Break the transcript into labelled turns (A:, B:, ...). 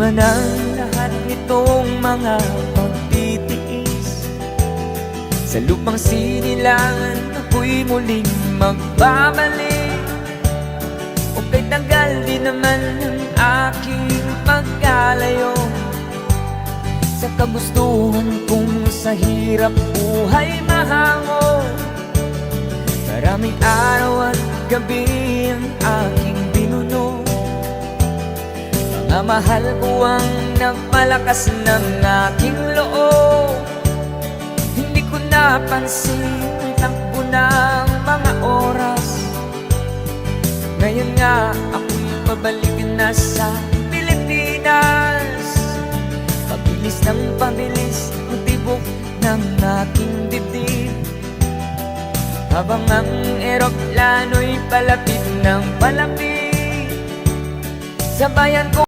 A: Bunga ng lahat nitong mga pagtitiis. Sa lupang sinilangan ako'y muling magbabalik. O kay tagal din naman ang aking pagkalayo. Sa kagustuhan kong sa hirap buhay mahango. Maraming araw at gabi ang Mahal ko ang nagpalakas ng aking loob. Hindi ko napansin ang takbo ng mga oras. Ngayon nga ako'y pabalik na sa Pilipinas. Pabilis ng pabilis ang tibok ng aking dibdib. Habang ang eroplano'y palapit ng palapit Sa bayan ko